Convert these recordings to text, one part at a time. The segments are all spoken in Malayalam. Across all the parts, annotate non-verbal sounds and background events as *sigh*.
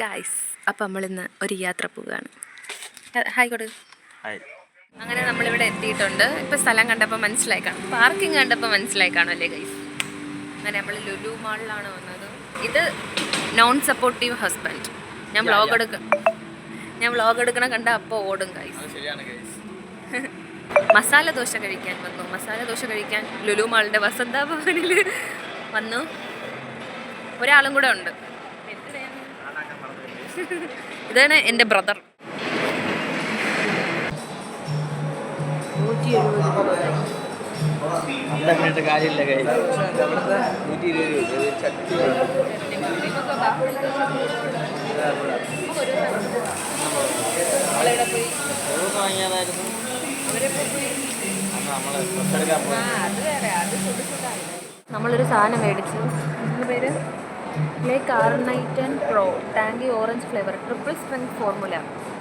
ഗായ്സ് അപ്പം നമ്മളിന്ന് ഒരു യാത്ര പോവുകയാണ്. ഹായ് കൊടു. അങ്ങനെ നമ്മളിവിടെ എത്തിയിട്ടുണ്ട്. ഇപ്പം സ്ഥലം കണ്ടപ്പോൾ മനസ്സിലായി കാണും. പാർക്കിംഗ് കണ്ടപ്പോൾ മനസ്സിലായി കാണും അല്ലേ ഗൈസ് അങ്ങനെ നമ്മൾ ലുലു മാളിലാണ് വന്നത്. ഇത് നോൺ സപ്പോർട്ടീവ് ഹസ്ബൻഡ് ഞാൻ വ്ളോഗ് എടുക്ക ഞാൻ വ്ളോഗ് എടുക്കണ കണ്ട അപ്പോൾ ഓടും ഗൈസ് *laughs* മസാല ദോശ കഴിക്കാൻ വന്നു. മസാല ദോശ കഴിക്കാൻ ലുലു മാളിന്റെ വസന്ത ഭവനിൽ വന്നു. ഒരാളും കൂടെ ഉണ്ട്. ഇതാണ് എന്റെ ബ്രദർ. വാങ്ങിയതായിരുന്നു നമ്മളൊരു സാധനം മേടിച്ചു. പേര്? L carnitine pro tangy orange flavour triple strength formula.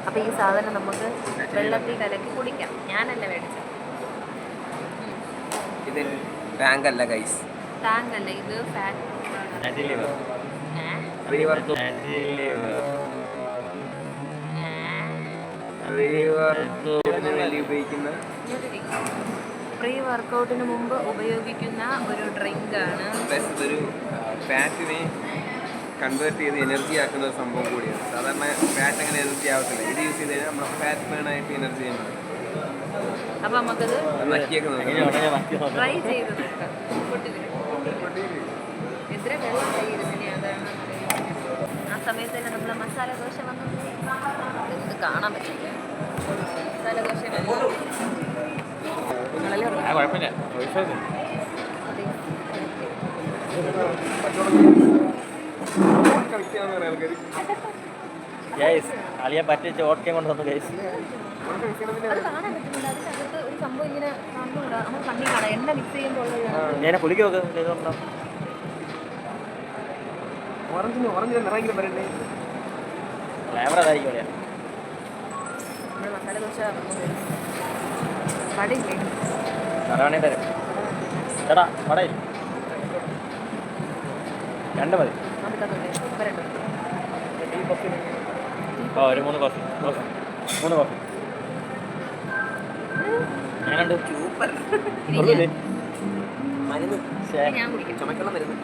അപ്പോൾ ഈ സാധനം നമുക്ക് വെള്ളത്തിൽ കലക്കി കുടിക്കാം ഞാനല്ല മേടിച്ചത്. ഇത് ടാങ്ക് അല്ല ഗൈസ് ടാങ്ക് അല്ല ഇത് ഫാറ്റ് ഉപയോഗിക്കുന്ന പ്രീ വർക്കൗട്ടിന് മുമ്പ് ഉപയോഗിക്കുന്ന ഒരു ഡ്രിങ്ക് ആണ് പ്ലസ് ഇതൊരു ഫാറ്റിനെ കൺവേർട്ട് ചെയ്ത് എനർജി ആക്കുന്ന ഒരു സംഭവം കൂടിയാണ്. സാധാരണ ഫാറ്റ് അങ്ങനെ എനർജി ആവത്തില്ല. ഇത് യൂസ് ചെയ്ത് കഴിഞ്ഞാൽ നമ്മൾ ഫാറ്റ് ബേൺ ആയിട്ട് എനർജി ചെയ്യുന്നത് അപ്പോൾ നമുക്കത് നക്കിയൊക്കെ നോക്കാം. ട്രൈ ചെയ്ത് നോക്കാം. എത്ര വെള്ളം കയ്യിരുന്നിനി അതാണ് ആ സമയത്ത് തന്നെ നമ്മൾ മസാല ദോശ വന്നു. ഇത് കാണാൻ പറ്റില്ല. മസാല ദോശ വന്നു. പറഞ്ഞത്? കുഴപ്പമില്ല ആൾക്കാർ ഗൈസ് അളിയ പറ്റിച്ച് ഓട്ടം കൊണ്ട് വന്നു ഗൈസ് ഞാൻ കുളിക്ക് നോക്ക് ക്യാമറ അതായിരിക്കും അളിയാ നമ്മൾ മസാല ദോശ കടയില്ലേ കടവാണേ തരാം. ചേട്ടാ വടേ രണ്ട് മതി. ആ ഒരു മൂന്ന് കോഫി കോഫി മൂന്ന് കോഫി ഞാനുണ്ട്. മരുന്ന്. ചുമക്കുള്ള മരുന്ന്.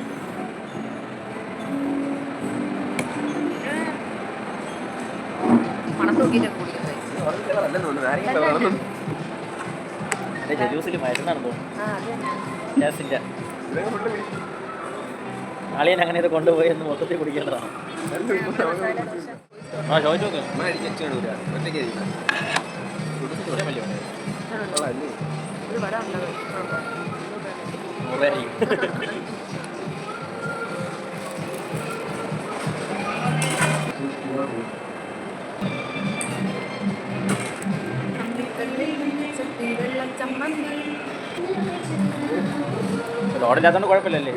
മണം നോക്കിയിട്ടൊക്കെ കുടിക്കുന്നത് മരുന്നാണ് തോന്നുന്നു അളിയൻ അങ്ങനെ ഇത് കൊണ്ടുപോയി എന്ന് മൊത്തത്തിൽ കുടിക്കേണ്ടതാണ്. ആ ചോദിച്ചു നോക്ക്. ഒറ്റയ്ക്ക് ചമ്മന്തി. കുഴപ്പമില്ലല്ലേ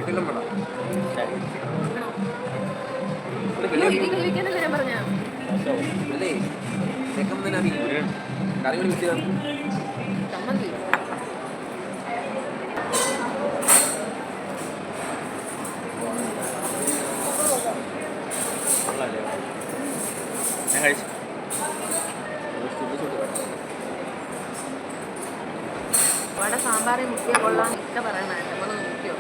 ഞാൻ കഴിച്ചു സാമ്പാറിൽ മുക്കിയ കൊള്ളാൻ ഇക്ക പറയണായിരുന്നു നമ്മൾ നോക്കിയോ?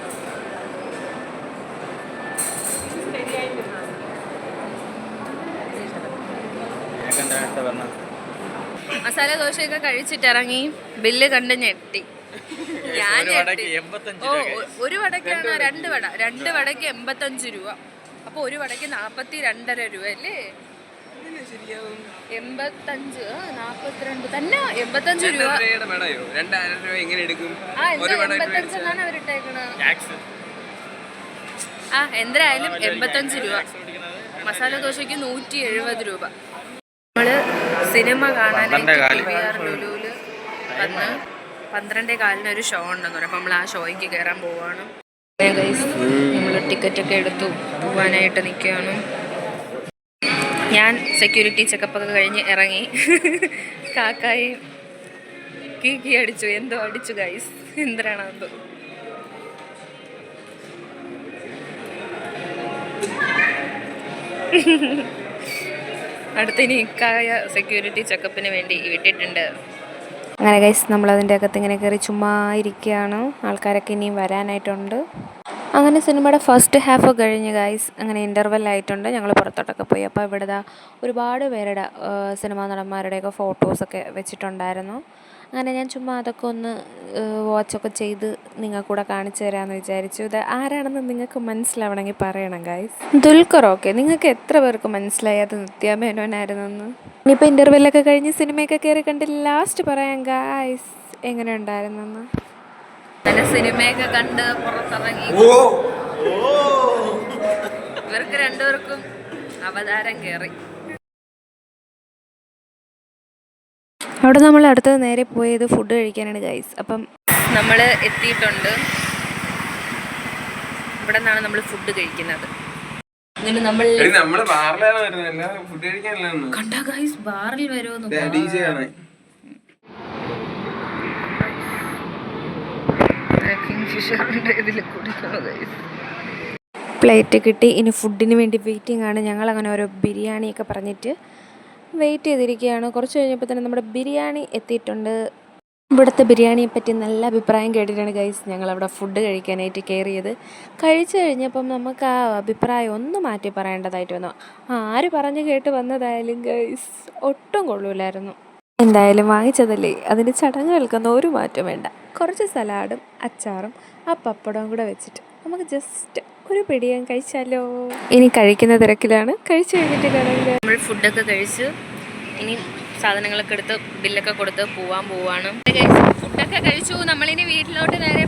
മസാല ദോശയൊക്കെ കഴിച്ചിട്ടിറങ്ങി ബില്ല് കണ്ട് ഞെട്ടി. ഞാൻ. ഓ ഒരു വടക്കാണോ രണ്ട് വട? രണ്ട് വടക്ക് എൺപത്തഞ്ച് രൂപ. അപ്പൊ ഒരു വടക്ക് നാപ്പത്തി രണ്ടര രൂപ അല്ലേ? എൺപത്തഞ്ച് ആ, നാപ്പത്തിരണ്ട്. തന്നെ എൺപത്തഞ്ച് രൂപ. രണ്ടായിരം രൂപയുടെ വേണയോ? രണ്ടായിരം രൂപ എങ്ങനെ എടുക്കും? ആ എന്താ ഒരു വട ഇട്ട് എൺപത്തഞ്ചെന്നാണ് അവരിട്ടേക്കണത് ടാക്സ് ആ എന്തായാലും എൺപത്തഞ്ച് രൂപ. മസാല ദോശയ്ക്ക് നൂറ്റി എഴുപത് രൂപ. നമ്മൾ സിനിമ കാണാൻ. കാണാനായിട്ട് ലുലുവിൽ വന്ന് പന്ത്രണ്ടേ കാലിന് ഒരു ഷോ ഉണ്ടെന്ന് പറയും. അപ്പം നമ്മൾ ആ ഷോയ്ക്ക് കയറാൻ പോവാണ്. നമ്മൾ ടിക്കറ്റ് ഒക്കെ എടുത്തു. പോവാനായിട്ട് നിൽക്കുകയാണ് ഞാൻ സെക്യൂരിറ്റി ചെക്കപ്പ് ഒക്കെ കഴിഞ്ഞ് ഇറങ്ങി. കാക്കായി കീ കീ അടിച്ചു. എന്തോ അടിച്ചു ഗൈസ് എന്തിനാണ് എന്തോ അടുത്തിനി ഇക്കായ സെക്യൂരിറ്റി ചെക്കപ്പിന് വേണ്ടി വിട്ടിട്ടുണ്ട്. അങ്ങനെ ഗൈസ് നമ്മളതിന്റെ അകത്ത് ഇങ്ങനെ കയറി ചുമ്മാ ഇരിക്കുകയാണ്. ആൾക്കാരൊക്കെ ഇനിയും വരാനായിട്ടുണ്ട്. അങ്ങനെ സിനിമയുടെ ഫസ്റ്റ് ഹാഫ് കഴിഞ്ഞ് ഗൈസ് അങ്ങനെ ഇന്റർവെൽ ആയിട്ടുണ്ട്. ഞങ്ങൾ പുറത്തോട്ടൊക്കെ പോയി. അപ്പോൾ ഇവിടെ ഒരുപാട് പേരുടെ സിനിമാ നടന്മാരുടെയൊക്കെ ഫോട്ടോസൊക്കെ വെച്ചിട്ടുണ്ടായിരുന്നു. അങ്ങനെ ഞാൻ ചുമ്മാ അതൊക്കെ ഒന്ന് വാച്ചൊക്കെ ചെയ്ത് നിങ്ങൾക്ക് കൂടെ കാണിച്ചു തരാമെന്ന് വിചാരിച്ചു. ഇത് ആരാണെന്ന് നിങ്ങൾക്ക് മനസ്സിലാവണമെങ്കിൽ പറയണം ഗൈസ് ദുൽഖർ ഓക്കെ നിങ്ങൾക്ക് എത്ര പേർക്ക് മനസ്സിലായി അത് നിത്യ മേനോനായിരുന്നെന്ന് ഇനിയിപ്പോൾ ഇന്റർവെല്ലൊക്കെ കഴിഞ്ഞ് സിനിമയൊക്കെ കയറി കണ്ട് ലാസ്റ്റ് പറയാം ഗായ്സ് എങ്ങനെ ഉണ്ടായിരുന്നെന്ന് അങ്ങനെ സിനിമയൊക്കെ കണ്ട് പുറത്തിറങ്ങി. ഇവർക്ക് രണ്ടുപേർക്കും അവതാരം കയറി അവിടെ നമ്മൾ അടുത്തത് നേരെ പോയത് ഫുഡ് കഴിക്കാനാണ് ഗൈസ് അപ്പം നമ്മൾ എത്തിയിട്ടുണ്ട്. ഇവിടെ നിന്നാണ് നമ്മൾ ഫുഡ് കഴിക്കുന്നത് നമ്മൾ ബാറിലാണ് വരുന്നത്. ഫുഡ് കഴിക്കാനല്ല കണ്ട ഗൈസ് ബാറിൽ പ്ലേറ്റ് കിട്ടി. ഇനി ഫുഡിന് വേണ്ടി വെയിറ്റിംഗ് ആണ്. ഞങ്ങൾ അങ്ങനെ ഓരോ ബിരിയാണിയൊക്കെ പറഞ്ഞിട്ട് വെയിറ്റ് ചെയ്തിരിക്കുകയാണ്. കുറച്ച് കഴിഞ്ഞപ്പോൾ തന്നെ നമ്മുടെ ബിരിയാണി എത്തിയിട്ടുണ്ട്. ഇവിടുത്തെ ബിരിയാണിയെ പറ്റി നല്ല അഭിപ്രായം കേട്ടിട്ടാണ് ഗൈസ് ഞങ്ങൾ അവിടെ ഫുഡ് കഴിക്കാനായിട്ട് കയറിയത്. കഴിച്ചു കഴിഞ്ഞപ്പം നമുക്ക് ആ അഭിപ്രായം ഒന്ന് മാറ്റി പറയേണ്ടതായിട്ട് വന്നു. ആര് പറഞ്ഞു കേട്ട് വന്നതായാലും ഗൈസ് ഒട്ടും കൊള്ളൂലായിരുന്നു. എന്തായാലും വാങ്ങിച്ചതല്ലേ? അതിന് കേൾക്കുന്ന ഒരു മാറ്റം വേണ്ട. കുറച്ച് സലാഡും അച്ചാറും ആ പപ്പടവും കൂടെ വെച്ചിട്ട് നമുക്ക് ജസ്റ്റ് ഒരു പിടിയും കഴിച്ചാലോ? ഇനി കഴിക്കുന്ന തിരക്കിലാണ്. കഴിച്ചു കഴിഞ്ഞിട്ട് കാണാം നമ്മൾ ഫുഡൊക്കെ കഴിച്ച്. ഇനി സാധനങ്ങളൊക്കെ എടുത്ത് ബില്ലൊക്കെ കൊടുത്ത് പോവാൻ പോവാണ്. ഫുഡൊക്കെ കഴിച്ചു. നമ്മളിനി വീട്ടിലോട്ട് നേരെ